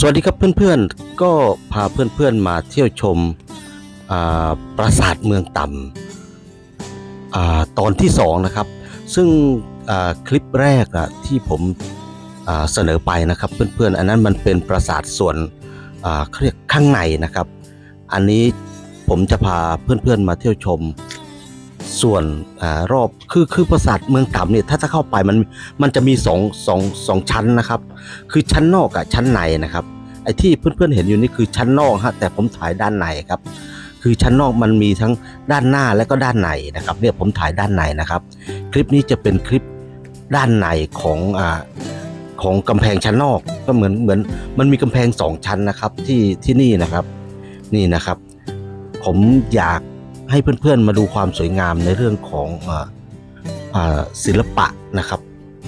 สวัสดีครับเพื่อนๆ ก็พาเพื่อนๆมาเที่ยวชมปราสาทเมืองต่ำอตอนที่สองนะครับ ซึ่งคลิปแรกที่ผมเสนอไปนะครับเพื่อนๆ อันนั้นมันเป็นปราสาทส่วนเขาเรียกข้างในนะครับ อันนี้ผมจะพาเพื่อนๆมาเที่ยวชม ส่วนอารอบคือคือปราสาทเมืองต่ำเนี่ยถ้าจะเข้าไปมันมันจะมีสองสองสองชั้นนะครับ คือชั้นนอกกับชั้นในนะครับไอ้ที่เพื่อนๆเห็นอยู่นี่คือชั้นนอกฮะแต่ผมถ่ายด้านในครับ คือชั้นนอกมันมีทั้งด้านหน้าและก็ด้านในนะครับเนี่ยผมถ่ายด้านในนะครับ คลิปนี้จะเป็นคลิปด้านในของอ่าของกำแพงชั้นนอกก็เหมือนเหมือนมันมีกำแพงสองชั้นนะครับที่ที่นี่นะครับ นี่นะครับ ผมอยาก ให้เพื่อนๆมาดูความสวยงามในเรื่องของศิลปะนะครับ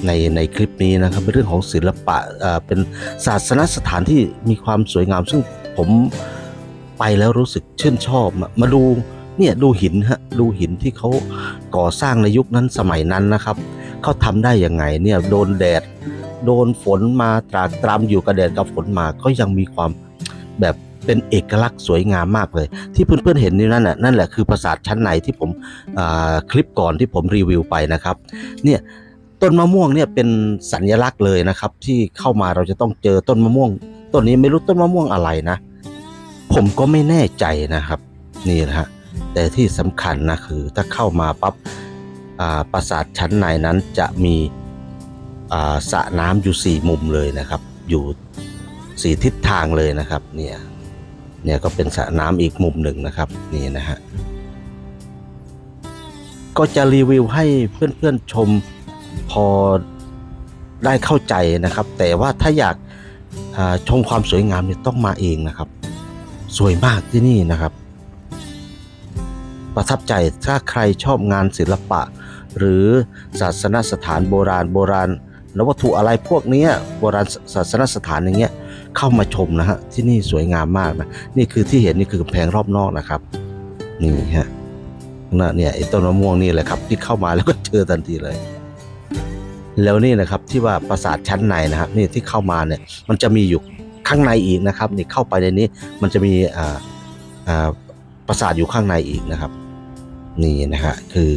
ในในคลิปนี้นะครับเป็นเรื่องของศิลปะเอ่อเป็นศาสนสถานที่มีความสวยงาม ซึ่งผมไปแล้วรู้สึกชื่นชอบ มาดูเนี่ยดูหินฮะดูหินที่เขาก่อสร้างในยุคนั้นสมัยนั้นนะครับเขาทำได้ยังไงเนี่ยโดนแดด โดนฝนมาตรากตรำอยู่กับแดดกับฝนมาก็ยังมีความแบบ เป็นเอกลักษณ์สวยงามมากเลย ที่เพื่อนๆเห็นนี่นั่นน่ะนั่นแหละคือปราสาทชั้นในที่ผมคลิปก่อนที่ผมรีวิวไปนะครับเนี่ยต้นมะม่วงเนี่ยเป็นสัญลักษณ์เลยนะครับ ที่เข้ามาเราจะต้องเจอต้นมะม่วงต้นนี้ไม่รู้ต้นมะม่วงอะไรนะ ผมก็ไม่แน่ใจนะครับนี่นะฮะแต่ที่สำคัญนะคือถ้าเข้ามาปั๊บปราสาทชั้นในนั้นจะมีสระน้ำอยู่สี่มุมเลยนะครับ อยู่สี่ทิศทางเลยนะครับเนี่ย เนี่ยก็เป็นสระน้ำอีกมุมหนึ่งนะครับนี่นะฮะก็จะรีวิวให้เพื่อนๆชมพอได้เข้าใจนะครับ แต่ว่าถ้าอยากชมความสวยงามเนี่ยต้องมาเองนะครับ สวยมากที่นี่นะครับ ประทับใจถ้าใครชอบงานศิลปะ หรือศาสนสถานโบราณโบราณแล้ววัตถุอะไรพวกนี้โบราณศาสนสถานอย่างเงี้ย เข้ามาชมนะฮะที่นี่สวยงามมากนะนี่คือที่เห็นนี่คือกำแพงรอบนอกนะครับนี่ฮะนะเนี่ยไอ้ต้นมะม่วงนี่แหละครับที่เข้ามาแล้วก็เจอทันทีเลย แล้วนี่นะครับที่ว่าปราสาทชั้นในนะครับนี่ที่เข้ามาเนี่ยมันจะมีอยู่ข้างในอีกนะครับนี่เข้าไปในนี้มันจะมีอ่าอ่าปราสาทอยู่ข้างในอีกนะครับ นี่นะฮะคือ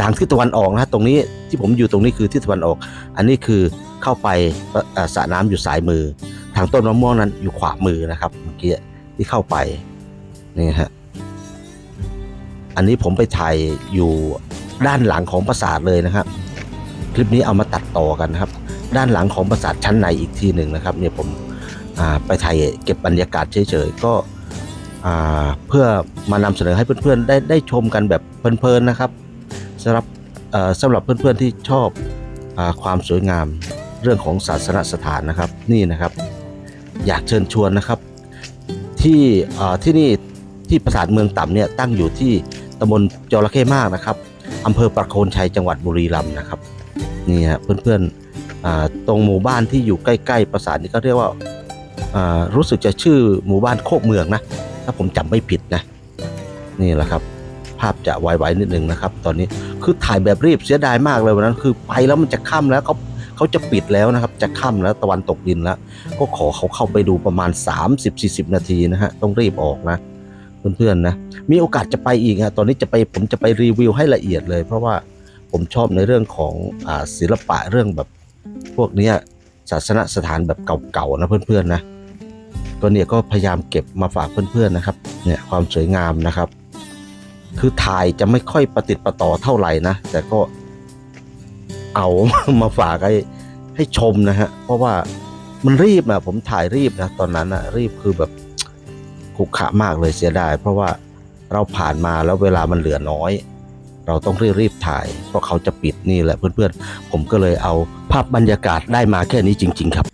ทางทิศตะวันออกนะตรงนี้ที่ผมอยู่ตรงนี้คือทิศตะวันออก อันนี้คือเข้าไปสระน้ำอยู่ซ้ายมือ ทางต้นมะม่วงนั้นอยู่ขวามือนะครับเมื่อกี้ที่เข้าไปนี่ฮะอันนี้ผมไปถ่ายอยู่ด้านหลังของปราสาทเลยนะครับ คลิปนี้เอามาตัดต่อกันนะครับ ด้านหลังของปราสาทชั้นในอีกทีหนึ่งนะครับ เนี่ยผมไปถ่ายเก็บบรรยากาศเฉยๆก็เพื่อมานำเสนอให้เพื่อนๆได้ได้ชมกันแบบเพลินๆนะครับสำหรับสำหรับเพื่อนๆที่ชอบอความสวยงามเรื่องของศาสนสถานนะครับ นี่นะครับ อยากเชิญชวนนะครับ ที่ที่นี่ที่ปราสาทเมืองต่ำเนี่ยตั้งอยู่ที่ตำบลจระเข้มากนะครับอำเภอประโคนชัยจังหวัดบุรีรัมย์นะครับนี่ฮะเพื่อนๆตรงหมู่บ้านที่อยู่ใกล้ ๆ ปราสาทนี่ก็เรียกว่าอ่ารู้สึกจะชื่อหมู่บ้านโคกเมืองนะถ้าผมจำไม่ผิดนะนี่แหละครับ ภาพจะไวๆนิดนึงนะครับ ตอนนี้คือถ่ายแบบรีบเสียดายมากเลยวันนั้น คือไปแล้วมันจะค่ำแล้วเขา เขาจะปิดแล้วนะครับ จะค่ำแล้วตะวันตกดินแล้ว ก็ขอเขาเข้าไปดูประมาณ 30-40 นาทีนะฮะ ต้องรีบออกนะเพื่อนๆนะ มีโอกาสจะไปอีกฮะตอนนี้จะไปผมจะไปรีวิวให้ละเอียดเลย เพราะว่าผมชอบในเรื่องของอศิลปะเรื่องแบบพวกนี้ศาสนสถานแบบเก่าๆนะเพื่อนๆนะก็เนี่ยก็พยายามเก็บมาฝากเพื่อนๆนะครับเนี่ยความสวยงามนะครับ คือถ่ายจะไม่ค่อยประติดประต่อเท่าไหร่นะ แต่ก็ เอามาฝากให้ให้ชมนะฮะ เพราะว่ามันรีบนะผมถ่ายรีบนะตอนนั้นอะรีบคือแบบขรุขะมากเลยเสียดาย เพราะว่าเราผ่านมาแล้วเวลามันเหลือน้อย เราต้องรีบรีบถ่าย เพราะเขาจะปิดนี่แหละเพื่อนๆ ผมก็เลยเอาภาพบรรยากาศได้มาแค่นี้จริง ๆ ครับ